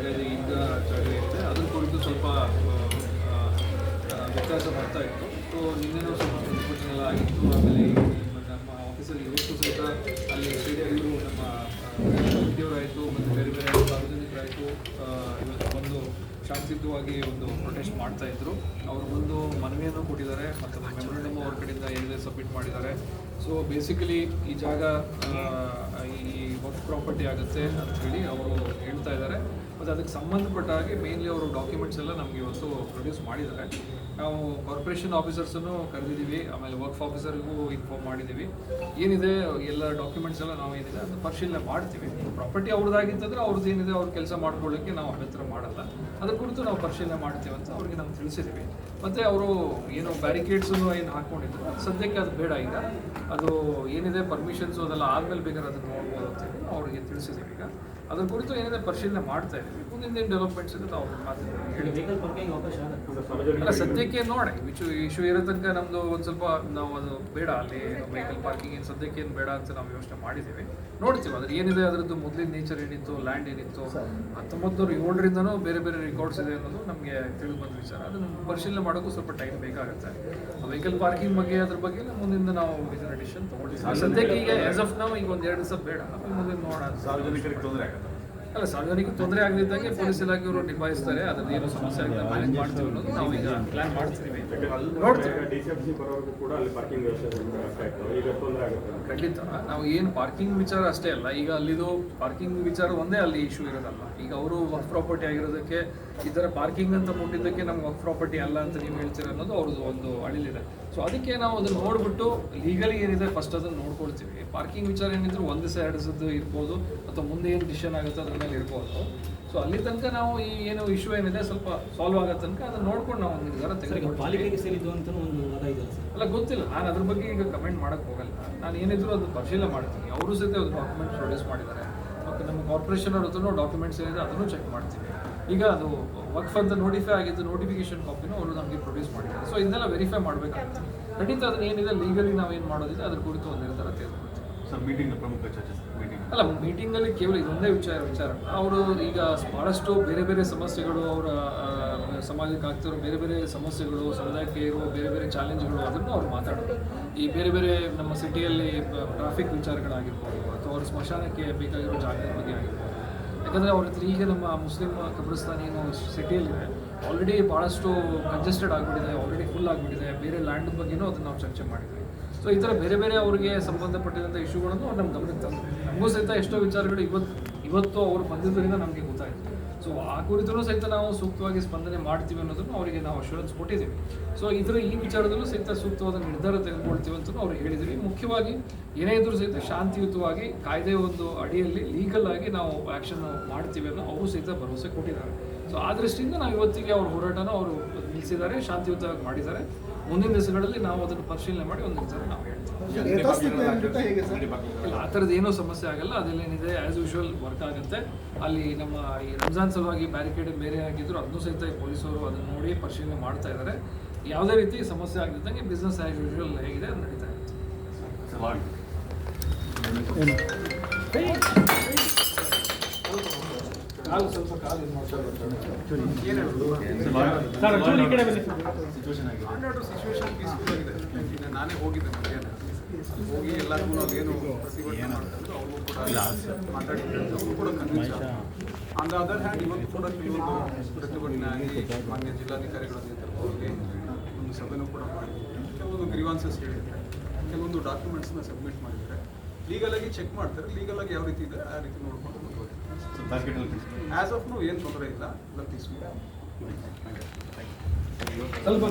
ಇದೆ ಈಗ ಇದೆ ಅದ್ರ ಕುರಿತು ಸ್ವಲ್ಪ ವ್ಯತ್ಯಾಸ ಬರ್ತಾ ಇತ್ತು. ಸೊ ನಿನ್ನೆನೂ ಸ್ವಲ್ಪ ಪ್ರತಿಭಟನೆ ಎಲ್ಲ ಆಗಿತ್ತು. ಆಮೇಲೆ ನಮ್ಮ ಆಫೀಸಲ್ಲಿ ಇವತ್ತು ಸಹಿತ ಅಲ್ಲಿ ಸ್ಟೇಡಿಯವರು ನಮ್ಮ ಆಯಿತು ಮತ್ತು ಬೇರೆ ಬೇರೆ ಸಾರ್ವಜನಿಕರಾಯಿತು ಇವತ್ತು ಬಂದು ಶಾಂತಿಯುತವಾಗಿ ಒಂದು ಪ್ರೊಟೆಸ್ಟ್ ಮಾಡ್ತಾ ಇದ್ರು. ಅವರು ಬಂದು ಮನವಿಯನ್ನು ಕೊಟ್ಟಿದ್ದಾರೆ ಮತ್ತು ಮೆಮೊರಂಡಮ್ ಅವ್ರ ಕಡೆಯಿಂದ ಏನಿದೆ ಸಬ್ಮಿಟ್ ಮಾಡಿದ್ದಾರೆ. ಸೊ ಬೇಸಿಕಲಿ ಈ ಜಾಗ ಈ ವರ್ಕ್ ಪ್ರಾಪರ್ಟಿ ಆಗುತ್ತೆ ಅಂತ ಹೇಳಿ ಅವರು ಹೇಳ್ತಾ ಇದ್ದಾರೆ. ಮತ್ತು ಅದಕ್ಕೆ ಸಂಬಂಧಪಟ್ಟ ಹಾಗೆ ಮೇನ್ಲಿ ಅವರು ಡಾಕ್ಯುಮೆಂಟ್ಸ್ ಎಲ್ಲ ನಮಗೆ ಇವತ್ತು ಪ್ರೊಡ್ಯೂಸ್ ಮಾಡಿದ್ದಾರೆ. ನಾವು ಕಾರ್ಪೊರೇಷನ್ ಆಫೀಸರ್ಸನ್ನು ಕರೆದಿದ್ದೀವಿ, ಆಮೇಲೆ ವರ್ಕ್ ಆಫೀಸರ್ಗೂ ಇನ್ಫಾರ್ಮ್ ಮಾಡಿದ್ದೀವಿ. ಏನಿದೆ, ಎಲ್ಲ ಡಾಕ್ಯುಮೆಂಟ್ಸ್ ಎಲ್ಲ ನಾವು ಏನಿದೆ ಅದು ಪರಿಶೀಲನೆ ಮಾಡ್ತೀವಿ. ಪ್ರಾಪರ್ಟಿ ಅವ್ರದ್ದಾಗಿತ್ತಂದ್ರೆ ಅವ್ರದ್ದು ಏನಿದೆ, ಅವ್ರ ಕೆಲಸ ಮಾಡ್ಕೊಳ್ಳೋಕ್ಕೆ ನಾವು ಅಭ್ಯಂತರ ಮಾಡಲ್ಲ. ಅದ್ರ ಕುರಿತು ನಾವು ಪರಿಶೀಲನೆ ಮಾಡ್ತೀವಿ ಅಂತ ಅವ್ರಿಗೆ ನಾವು ತಿಳಿಸಿದ್ದೀವಿ. ಮತ್ತು ಅವರು ಏನು ಬ್ಯಾರಿಕೇಡ್ಸನ್ನು ಏನು ಹಾಕ್ಕೊಂಡಿದ್ರು ಸದ್ಯಕ್ಕೆ ಅದು ಬೇಡ ಈಗ. ಅದು ಏನಿದೆ ಪರ್ಮಿಷನ್ಸು ಅದೆಲ್ಲ ಆದಮೇಲೆ ಬೇಕಾದ್ರೆ ಅದನ್ನು ನೋಡ್ಬೋದು ಅಂತೇಳಿ ಅವ್ರಿಗೆ ತಿಳಿಸಿದ್ದೀವಿ ಈಗ. ಅದ್ರ ಕುರಿತು ಏನಿದೆ ಪರಿಶೀಲನೆ ಮಾಡ್ತಾ ಇದ್ದೀವಿ. ಮುಂದಿನ ಏನು ಡೆವಲಪ್ಮೆಂಟ್ಸ್ ನಾವು ಅಲ್ಲ ಸದ್ಯಕ್ಕೆ ನೋಡಿ ಇಶ್ಯೂ ಇಶ್ಯೂ ಇರೋ ತನಕ ನಮ್ದು ಒಂದು ಸ್ವಲ್ಪ ನಾವು ಅದು ಬೇಡ ಅಲ್ಲಿ ವೆಹಿಕಲ್ ಪಾರ್ಕಿಂಗ್ ಏನು ಸದ್ಯಕ್ಕೆ ಏನು ಬೇಡ ಅಂತ ನಾವು ಯೋಚನೆ ಮಾಡಿದ್ದೀವಿ ನೋಡ್ತೀವಿ ಅದ್ರ ಏನಿದೆ ಅದರದ್ದು ಮೊದಲಿನ ನೇಚರ್ ಏನಿತ್ತು ಲ್ಯಾಂಡ್ ಏನಿತ್ತು ಹತ್ತೊಂಬತ್ತು ನೂರ ಏಳರಿಂದನೂ ಬೇರೆ ಬೇರೆ ರೆಕಾರ್ಡ್ಸ್ ಇದೆ ಅನ್ನೋದು ನಮಗೆ ತಿಳಿದು ಬಂದ ವಿಚಾರ. ಅದನ್ನ ಪರಿಶೀಲನೆ ಮಾಡೋಕ್ಕೂ ಸ್ವಲ್ಪ ಟೈಮ್ ಬೇಕಾಗುತ್ತೆ. ವೆಹಿಕಲ್ ಪಾರ್ಕಿಂಗ್ ಬಗ್ಗೆ ಅದ್ರ ಬಗ್ಗೆ ಮುಂದಿಂದ ಮುಂದಿನ ನಾವು ಇದನ್ನ ಡಿಸಿಷನ್ ತಗೊಂಡಿದ್ದೀವಿ ಸದ್ಯಕ್ಕೆ ಈಗ ಆಸ್ ಆಫ್ ನಾವು ಈಗ ಒಂದು ಎರಡು ದಿವಸ ಬೇಡ ಮುಂದೆ ಮುಂದಿನ ನೋಡೋಣ ಸಾರ್ವಜನಿಕರಿಗೆ ತೊಂದರೆ ಆಗುತ್ತೆ. ಅಲ್ಲ ಸಾರ್ವಜನಿಕ ತೊಂದರೆ ಆಗದಿದ್ದಂಗೆ ಪೊಲೀಸ್ ಇಲಾಖೆಯವರು ನಿಭಾಯಿಸ್ತಾರೆ ಅದನ್ನ ಏನು ಸಮಸ್ಯೆ ಆಗಿದೆ ಮ್ಯಾನೇಜ್ ಮಾಡ್ತೀವಿ ಅನ್ನೋದು ನಾವು ಈಗ ಪ್ಲಾನ್ ಮಾಡ್ತೀವಿ ನೋಡ್ತೀವಿ ಖಂಡಿತ. ನಾವು ಏನು ಪಾರ್ಕಿಂಗ್ ವಿಚಾರ ಅಷ್ಟೇ ಅಲ್ಲ ಈಗ ಅಲ್ಲಿದು ಪಾರ್ಕಿಂಗ್ ವಿಚಾರ ಒಂದೇ ಅಲ್ಲಿ ಇಶ್ಯೂ ಇರೋದಲ್ಲ. ಈಗ ಅವರು ವರ್ಕ್ ಪ್ರಾಪರ್ಟಿ ಆಗಿರೋದಕ್ಕೆ ಈ ಥರ ಪಾರ್ಕಿಂಗ್ ಅಂತ ಮುಟ್ಟಿದ್ದಕ್ಕೆ ನಮ್ಗೆ ವರ್ಕ್ ಪ್ರಾಪರ್ಟಿ ಅಲ್ಲ ಅಂತ ನೀವು ಹೇಳ್ತೀರ ಅನ್ನೋದು ಅವ್ರದ್ದು ಒಂದು ಅಳಿಲಿದೆ. ಸೊ ಅದಕ್ಕೆ ನಾವು ಅದನ್ನ ನೋಡ್ಬಿಟ್ಟು ಲೀಗಲಿ ಏನಿದೆ ಫಸ್ಟ್ ಅದನ್ನು ನೋಡ್ಕೊಳ್ತೀವಿ. ಪಾರ್ಕಿಂಗ್ ವಿಚಾರ ಏನಿದ್ರು ಒಂದು ದಿವಸ ಎರಡು ಇರ್ಬೋದು. ಅಥವಾ ಮುಂದೆ ಏನು ಡಿಸಿಷನ್ ಆಗುತ್ತೆ ಅದ್ರ ಮೇಲೆ ಇರ್ಬೋದು. ಸೊ ಅಲ್ಲಿ ತನಕ ನಾವು ಈ ಏನು ಇಶ್ಯೂ ಏನಿದೆ ಸ್ವಲ್ಪ ಸಾಲ್ವ್ ಆಗೋ ತನಕ ಅದನ್ನ ನೋಡ್ಕೊಂಡು ನಾವು ಒಂದು ನಿರ್ಧಾರ ಪಾಲಿಕೆಗೆ ಸೇರಿದ್ದು ಅಂತ ಒಂದು ವಾದ ಇದೆ ಅಲ್ಲ ಗೊತ್ತಿಲ್ಲ. ನಾನು ಅದ್ರ ಬಗ್ಗೆ ಈಗ ಕಮೆಂಟ್ ಮಾಡಕ್ಕೆ ಹೋಗಲ್ಲ. ನಾನು ಏನಿದ್ರು ಅದು ಪರಿಶೀಲನೆ ಮಾಡ್ತೀನಿ. ಅವರು ಸಹಿತ ಅದು ಡಾಕ್ಯುಮೆಂಟ್ಸ್ ಪ್ರೊಡ್ಯೂಸ್ ಮಾಡಿದ್ದಾರೆ. ಮತ್ತು ನಮ್ಮ ಕಾರ್ಪೊರೇಷನ್ ಅವ್ರ ಹತ್ರನೂ ಡಾಕ್ಯುಮೆಂಟ್ಸ್ ಏನಿದೆ ಅದನ್ನು ಚೆಕ್ ಮಾಡ್ತೀವಿ. ಈಗ ಅದು ವಕ್ಫ್ ಅಂತ ನೋಟಿಫೈ ಆಗಿದ್ದು ನೋಟಿಫಿಕೇಶನ್ ಕಾಪಿನೂ ಅವರು ನಮಗೆ ಪ್ರೊಡ್ಯೂಸ್ ಮಾಡಿದ್ದಾರೆ. ಸೊ ಇದನ್ನೆಲ್ಲ ವೆರಿಫೈ ಮಾಡಬೇಕಾಗುತ್ತೆ ಖಂಡಿತ ಅದನ್ನ ಏನಿದೆ ಲೀಗಲಿ ನಾವೇನು ಮಾಡೋದಿದೆ ಅದ್ರ ಕುರಿತು ಒಂದು ನಿರ್ಧಾರ ತೆಗೆದುಕೊಳ್ತೀವಿ. ಅಲ್ಲ ಮೀಟಿಂಗಲ್ಲಿ ಕೇವಲ ಇದೊಂದೇ ವಿಚಾರ ವಿಚಾರ. ಅವರು ಈಗ ಭಾಳಷ್ಟು ಬೇರೆ ಬೇರೆ ಸಮಸ್ಯೆಗಳು ಅವರ ಸಮಾಜಕ್ಕೆ ಆಗ್ತಿರೋ ಬೇರೆ ಬೇರೆ ಸಮಸ್ಯೆಗಳು, ಸಮುದಾಯಕ್ಕೆ ಇರುವ ಬೇರೆ ಬೇರೆ ಚಾಲೆಂಜ್ಗಳು ಅದನ್ನು ಅವ್ರು ಮಾತಾಡೋದು. ಈ ಬೇರೆ ಬೇರೆ ನಮ್ಮ ಸಿಟಿಯಲ್ಲಿ ಟ್ರಾಫಿಕ್ ವಿಚಾರಗಳಾಗಿರ್ಬೋದು, ಅಥವಾ ಅವ್ರ ಸ್ಮಶಾನಕ್ಕೆ ಬೇಕಾಗಿರೋ ಜಾಗದ ಬಗ್ಗೆ ಆಗಿರ್ಬೋದು. ಯಾಕಂದರೆ ಅವ್ರ ಹತ್ರ ಈಗ ನಮ್ಮ ಮುಸ್ಲಿಂ ಕಬ್ರಸ್ತಾನ ಏನು ಸಿಟಿಯಲ್ಲಿದೆ ಆಲ್ರೆಡಿ ಭಾಳಷ್ಟು ಕಂಜೆಸ್ಟೆಡ್ ಆಗಿಬಿಟ್ಟಿದೆ ಆಲ್ರೆಡಿ ಫುಲ್ ಆಗಿಬಿಟ್ಟಿದೆ. ಬೇರೆ ಲ್ಯಾಂಡ್ ಬಗ್ಗೆನೂ ಅದನ್ನು ನಾವು ಚರ್ಚೆ ಮಾಡಿದ್ವಿ. ಸೊ ಈ ಥರ ಬೇರೆ ಬೇರೆ ಅವರಿಗೆ ಸಂಬಂಧಪಟ್ಟಿದಂಥ ಇಶ್ಯೂಗಳನ್ನು ಅವ್ರು ನಮ್ಮ ಗಮನಕ್ಕೆ ತಂದರು. ನಮಗೂ ಸಹಿತ ಎಷ್ಟೋ ವಿಚಾರಗಳು ಇವತ್ತು ಇವತ್ತು ಅವರು ಬಂದಿದ್ದರಿಂದ ನಮಗೆ ಗೊತ್ತಾಯಿತು. ಸೊ ಆ ಕುರಿತು ಸಹಿತ ನಾವು ಸೂಕ್ತವಾಗಿ ಸ್ಪಂದನೆ ಮಾಡ್ತೀವಿ ಅನ್ನೋದನ್ನು ಅವರಿಗೆ ನಾವು ಅಶ್ಯೂರೆನ್ಸ್ ಕೊಟ್ಟಿದ್ದೀವಿ. ಸೊ ಇದರ ಈ ವಿಚಾರದಲ್ಲೂ ಸಹಿತ ಸೂಕ್ತವಾದ ನಿರ್ಧಾರ ತೆಗೆದುಕೊಳ್ತೀವಿ ಅಂತ ಅವ್ರು ಹೇಳಿದ್ದೀವಿ. ಮುಖ್ಯವಾಗಿ ಏನೇ ಇದ್ರೂ ಸಹಿತ ಶಾಂತಿಯುತವಾಗಿ ಕಾಯ್ದೆ ಒಂದು ಅಡಿಯಲ್ಲಿ ಲೀಗಲ್ ಆಗಿ ನಾವು ಆ್ಯಕ್ಷನ್ ಮಾಡ್ತೀವಿ ಅನ್ನೋ ಅವರು ಸಹಿತ ಭರವಸೆ ಕೊಟ್ಟಿದ್ದಾರೆ. ಸೊ ಆ ದೃಷ್ಟಿಯಿಂದ ನಾವು ಇವತ್ತಿಗೆ ಅವ್ರ ಹೋರಾಟನ ಅವರು ನಿಲ್ಲಿಸಿದ್ದಾರೆ ಶಾಂತಿಯುತವಾಗಿ ಮಾಡಿದ್ದಾರೆ. ಮುಂದಿನ ದಿವಸಗಳಲ್ಲಿ ನಾವು ಅದನ್ನು ಪರಿಶೀಲನೆ ಮಾಡಿ ಒಂದು ದಿವಸ ನಾವು ಹೇಳ್ತೀವಿ. ಇಲ್ಲ ಆ ಥರದ್ದು ಏನೂ ಸಮಸ್ಯೆ ಆಗಲ್ಲ. ಅದೆಲ್ಲ ಏನಿದೆ ಆ್ಯಸ್ ಯೂಶುವಲ್ ವರ್ಕ್ ಆಗುತ್ತೆ. ಅಲ್ಲಿ ನಮ್ಮ ಈ ರಂಜಾನ್ ಸಲುವಾಗಿ ಬ್ಯಾರಿಕೇಡ್ ಬೇರೆ ಆಗಿದ್ರು ಅದನ್ನು ಸಹಿತ ಪೊಲೀಸರು ಅದನ್ನು ನೋಡಿ ಪರಿಶೀಲನೆ ಮಾಡ್ತಾ ಇದ್ದಾರೆ ಯಾವುದೇ ರೀತಿ ಸಮಸ್ಯೆ ಆಗದಿದ್ದಂಗೆ ಬಿಸ್ನೆಸ್ ಆ್ಯಸ್ ಯೂಶುವಲ್ ಹೇಗಿದೆ ಅದು ನಡೀತಾ ಇರುತ್ತೆ. ಸಿಚುವೇಶನ್ ಪೀಸ್ಫುಲ್ ಆಗಿದೆ. ನಾನೇ ಹೋಗಿದ್ದೆ ಮಧ್ಯಾಹ್ನ. ಹೋಗಿ ಎಲ್ಲರಿಗೂ ಏನು ಪ್ರತಿಭಟನೆ ಏನು? ಕೂಡ ಅವರು ಕೂಡ convince on the other hand ಇವತ್ತು ಕೂಡ ಕೆಲವೊಂದು ಪ್ರತಿಭಟನೆ ಆಗಿ ಮಾನ್ಯ ಜಿಲ್ಲಾಧಿಕಾರಿಗಳ ನೇತೃತ್ವದಲ್ಲಿ ಒಂದು ಸಭೆನೂ ಕೂಡ ಮಾಡಿದ್ದಾರೆ ಕೆಲವೊಂದು ಗ್ರೀವಾನ್ಸಸ್ ಹೇಳಿದ್ದಾರೆ ಕೆಲವೊಂದು ಡಾಕ್ಯುಮೆಂಟ್ಸ್ನ ಸಬ್ಮಿಟ್ ಮಾಡಿದ್ದಾರೆ ಲೀಗಲ್ ಆಗಿ ಚೆಕ್ ಮಾಡ್ತಾರೆ ಲೀಗಲ್ ಆಗಿ ಯಾವ ರೀತಿ ಇದೆ ಆ ರೀತಿ ನೋಡ್ಕೊಂಡು ಅಲ್ಲಿ ಆಸ್ ಆಫ್ ನೋ ಏನು ತೊಂದರೆ ಇಲ್ಲ ಎಲ್ಲ ಪೀಸ್ಫುಲ್ ಸ್ವಲ್ಪ